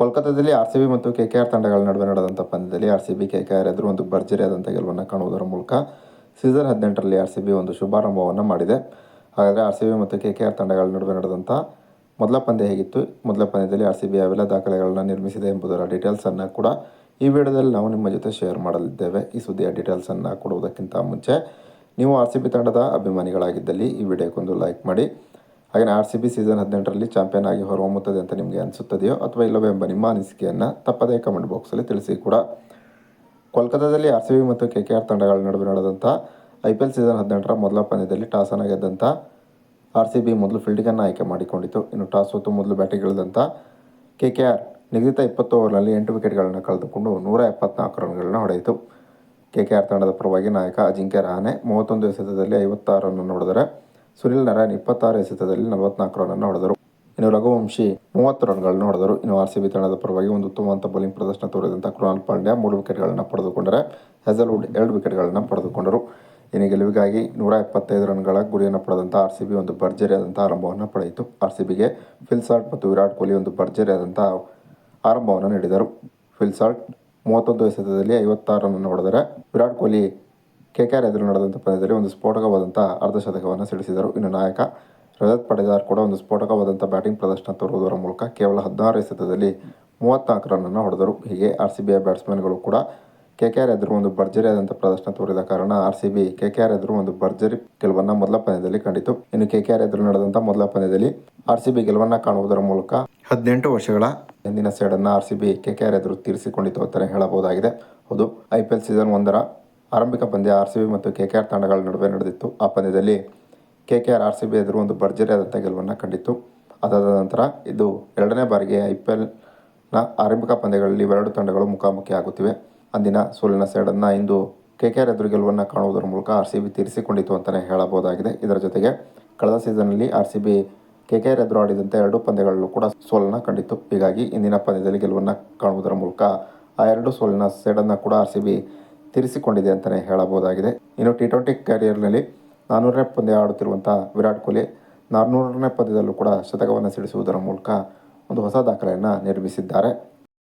ಕೋಲ್ಕತ್ತಾದಲ್ಲಿ R C B ಮತ್ತು K K R ತಂಡಗಳ ನಡುವೆ ನಡೆದಂಥ ಪಂದ್ಯದಲ್ಲಿ R C B, K K R ಎದುರು ಒಂದು ಭರ್ಜರಿಯಾದಂಥ ಗೆಲುವನ್ನು ಕಾಣುವುದರ ಮೂಲಕ ಸೀಸನ್ ಹದಿನೆಂಟರಲ್ಲಿ ಆರ್ ಸಿ ಬಿ ಒಂದು ಶುಭಾರಂಭವನ್ನು ಮಾಡಿದೆ. ಹಾಗಾದರೆ ಆರ್ ಸಿ ಬಿ ಮತ್ತು ಕೆ ಕೆ ಆರ್ ತಂಡಗಳ ನಡುವೆ ನಡೆದಂಥ ಮೊದಲ ಪಂದ್ಯ ಹೇಗಿತ್ತು? ಮೊದಲ ಪಂದ್ಯದಲ್ಲಿ ಆರ್ ಸಿ ಬಿ ಯಾವೆಲ್ಲ ದಾಖಲೆಗಳನ್ನು ನಿರ್ಮಿಸಿದೆ ಎಂಬುದರ ಡೀಟೇಲ್ಸನ್ನು ಕೂಡ ಈ ವಿಡಿಯೋದಲ್ಲಿ ನಾವು ನಿಮ್ಮ ಜೊತೆ ಶೇರ್ ಮಾಡಲಿದ್ದೇವೆ. ಈ ಸುದ್ದಿಯ ಡೀಟೇಲ್ಸನ್ನು ಕೊಡುವುದಕ್ಕಿಂತ ಮುಂಚೆ ನೀವು ಆರ್ ಸಿ ಬಿ ತಂಡದ ಅಭಿಮಾನಿಗಳಾಗಿದ್ದಲ್ಲಿ ಈ ವಿಡಿಯೋಕ್ಕೊಂದು ಲೈಕ್ ಮಾಡಿ. ಹಾಗೆಯೇ ಆರ್ ಸಿ ಬಿ ಸೀಸನ್ ಹದಿನೆಂಟರಲ್ಲಿ ಚಾಂಪಿಯನ್ ಆಗಿ ಹೊರಹೊಮ್ಮುತ್ತದೆ ಅಂತ ನಿಮಗೆ ಅನಿಸುತ್ತದೆಯೋ ಅಥವಾ ಇಲ್ಲವೇ ಎಂಬ ನಿಮ್ಮ ಅನಿಸಿಕೆಯನ್ನು ತಪ್ಪದೇ ಕಮೆಂಟ್ ಬಾಕ್ಸಲ್ಲಿ ತಿಳಿಸಿ ಕೂಡ. ಕೋಲ್ಕತ್ತಾದಲ್ಲಿ ಆರ್ ಸಿ ಬಿ ಮತ್ತು ಕೆ ಕೆ ಆರ್ ತಂಡಗಳ ನಡುವೆ ನಡೆದಂಥ ಐ ಪಿ ಎಲ್ ಸೀಸನ್ ಹದಿನೆಂಟರ ಮೊದಲ ಪಂದ್ಯದಲ್ಲಿ ಟಾಸನ್ನು ಗೆದ್ದಂಥ ಆರ್ ಸಿ ಬಿ ಮೊದಲು ಫೀಲ್ಡಿಂಗನ್ನು ಆಯ್ಕೆ ಮಾಡಿಕೊಂಡಿತು. ಇನ್ನು ಟಾಸ್ ಹೊತ್ತು ಮೊದಲು ಬ್ಯಾಟಿಂಗ್ ಇಳಿದಂಥ ಕೆ ಕೆ ಆರ್ ನಿಗದಿತ ಇಪ್ಪತ್ತು ಓವರ್ನಲ್ಲಿ ಎಂಟು ವಿಕೆಟ್ಗಳನ್ನು ಕಳೆದುಕೊಂಡು ನೂರ ಎಪ್ಪತ್ನಾಲ್ಕು ರನ್ಗಳನ್ನು ಹೊಡೆಯಿತು. ಕೆ ಕೆ ಆರ್ ತಂಡದ ಪರವಾಗಿ ನಾಯಕ ಅಜಿಂಕ್ಯ ರಹಾನೆ ಮೂವತ್ತೊಂದು ಎಸೆತದಲ್ಲಿ ಐವತ್ತಾರು ರನ್ ಹೊಡೆದರೆ ಸುನಿಲ್ ನಾರಾಯಣ್ ಇಪ್ಪತ್ತಾರು ಎಸೆತದಲ್ಲಿ ನಲವತ್ನಾಲ್ಕು ರನ್ನನ್ನು ಹೊಡೆದರು. ಇನ್ನು ರಘುವಂಶಿ ಮೂವತ್ತು ರನ್ಗಳನ್ನು ಹೊಡೆದರು. ಇನ್ನು ಆರ್ ಸಿ ಬಿ ತಂಡದ ಪರವಾಗಿ ಒಂದು ಉತ್ತಮವಂತ ಬೌಲಿಂಗ್ ಪ್ರದರ್ಶನ ತೋರಿದಂಥ ಕೃಣಾಲ್ ಪಾಂಡ್ಯ ಮೂರು ವಿಕೆಟ್ಗಳನ್ನು ಪಡೆದುಕೊಂಡರೆ ಹೆಸಲ್ವುಡ್ ಎರಡು ವಿಕೆಟ್ಗಳನ್ನು ಪಡೆದುಕೊಂಡರು. ಇನ್ನು ಗೆಲುವಿಗಾಗಿ ನೂರ ಎಪ್ಪತ್ತೈದು ರನ್ಗಳ ಗುರಿಯನ್ನು ಪಡೆದಂಥ ಆರ್ ಸಿ ಬಿ ಒಂದು ಭರ್ಜರಿಯಾದಂಥ ಆರಂಭವನ್ನು ಪಡೆಯಿತು. ಆರ್ ಸಿ ಬಿಗೆ ಫಿಲ್ಸಾಲ್ಟ್ ಮತ್ತು ವಿರಾಟ್ ಕೊಹ್ಲಿ ಒಂದು ಭರ್ಜರಿಯಾದಂಥ ಆರಂಭವನ್ನು ನೀಡಿದರು. ಫಿಲ್ಸಾಲ್ಟ್ ಮೂವತ್ತೊಂದು ಎಸೆತದಲ್ಲಿ ಐವತ್ತಾರು run ಹೊಡೆದರೆ Virat Kohli K K R ಎದುರು ನಡೆದಂಥ ಪಂದ್ಯದಲ್ಲಿ ಒಂದು ಸ್ಫೋಟಕವಾದಂಥ ಅರ್ಧಶತಕವನ್ನು ಸಿಡಿಸಿದರು. ಇನ್ನು ನಾಯಕ ರಜತ್ ಪಡೆದಾರ್ ಕೂಡ ಒಂದು ಸ್ಫೋಟಕವಾದಂಥ ಬ್ಯಾಟಿಂಗ್ ಪ್ರದರ್ಶನ ತೋರುವುದರ ಮೂಲಕ ಕೇವಲ ಹದಿನಾರು ಎಸೆತದಲ್ಲಿ ಮೂವತ್ತ್ನಾಲ್ಕು ರನ್ನನ್ನು ಹೊಡೆದರು. ಹೀಗೆ ಆರ್ ಸಿ ಬಿಯ ಬ್ಯಾಟ್ಸ್ಮನ್ಗಳು ಕೂಡ ಕೆ ಕೆ ಆರ್ ಎದುರು ಒಂದು ಭರ್ಜರಿಯಾದಂಥ ಪ್ರದರ್ಶನ ತೋರಿದ ಕಾರಣ R C B K K R ಎದುರು ಒಂದು ಭರ್ಜರಿ ಗೆಲುವನ್ನು ಮೊದಲ ಪಂದ್ಯದಲ್ಲಿ ಕಂಡಿತು. ಇನ್ನು ಕೆ ಕೆ ಆರ್ ಎದುರು ನಡೆದಂಥ ಮೊದಲ ಪಂದ್ಯದಲ್ಲಿ ಆರ್ ಸಿ ಬಿ ಗೆಲುವನ್ನು ಕಾಣುವುದರ ಮೂಲಕ ಹದಿನೆಂಟು ವರ್ಷಗಳ ಹಿಂದಿನ ಸೇಡನ್ನು R C B K K R ಎದುರು ತೀರಿಸಿಕೊಂಡಿತು ಅಂತಲೇ ಹೇಳಬಹುದಾಗಿದೆ. ಹೌದು, ಐ ಪಿ ಎಲ್ ಸೀಸನ್ ಒಂದರ ಆರಂಭಿಕ ಪಂದ್ಯ ಆರ್ ಸಿ ಬಿ ಮತ್ತು ಕೆ ಕೆ ಆರ್ ತಂಡಗಳ ನಡುವೆ ನಡೆದಿತ್ತು. ಆ ಪಂದ್ಯದಲ್ಲಿ K K R R C B ಎದುರು ಒಂದು ಭರ್ಜರಿಯಾದಂಥ ಗೆಲುವನ್ನು ಕಂಡಿತ್ತು. ಅದಾದ ನಂತರ ಇದು ಎರಡನೇ ಬಾರಿಗೆ ಐ ಪಿ ಎಲ್ನ ಆರಂಭಿಕ ಪಂದ್ಯಗಳಲ್ಲಿ ಇವೆರಡು ತಂಡಗಳು ಮುಖಾಮುಖಿ ಆಗುತ್ತಿವೆ. ಅಂದಿನ ಸೋಲಿನ ಸೇಡನ್ನು ಇಂದು ಕೆ ಕೆ ಆರ್ ಎದುರು ಗೆಲುವನ್ನು ಕಾಣುವುದರ ಮೂಲಕ ಆರ್ ಸಿ ಬಿ ತೀರಿಸಿಕೊಂಡಿತು ಅಂತಲೇ ಹೇಳಬಹುದಾಗಿದೆ. ಇದರ ಜೊತೆಗೆ ಕಳೆದ ಸೀಸನ್ನಲ್ಲಿ R C B K K R ಎದುರು ಆಡಿದಂತೆ ಎರಡು ಪಂದ್ಯಗಳಲ್ಲೂ ಕೂಡ ಸೋಲನ್ನು ಕಂಡಿತ್ತು. ಹೀಗಾಗಿ ಇಂದಿನ ಪಂದ್ಯದಲ್ಲಿ ಗೆಲುವನ್ನು ಕಾಣುವುದರ ಮೂಲಕ ಆ ಎರಡು ಸೋಲಿನ ಸೇಡನ್ನು ಕೂಡ ಆರ್ ಸಿ ಬಿ ತೀರಿಸಿಕೊಂಡಿದೆ ಅಂತಲೇ ಹೇಳಬಹುದಾಗಿದೆ. ಇನ್ನು ಟಿ ಟ್ವೆಂಟಿ ಕ್ಯಾರಿಯರ್ನಲ್ಲಿ ನಾನ್ನೂರನೇ ಪಂದ್ಯ ಆಡುತ್ತಿರುವಂಥ ವಿರಾಟ್ ಕೊಹ್ಲಿ ನಾನ್ನೂರನೇ ಪಂದ್ಯದಲ್ಲೂ ಕೂಡ ಶತಕವನ್ನು ಸಿಡಿಸುವುದರ ಮೂಲಕ ಒಂದು ಹೊಸ ದಾಖಲೆಯನ್ನು ನಿರ್ಮಿಸಿದ್ದಾರೆ.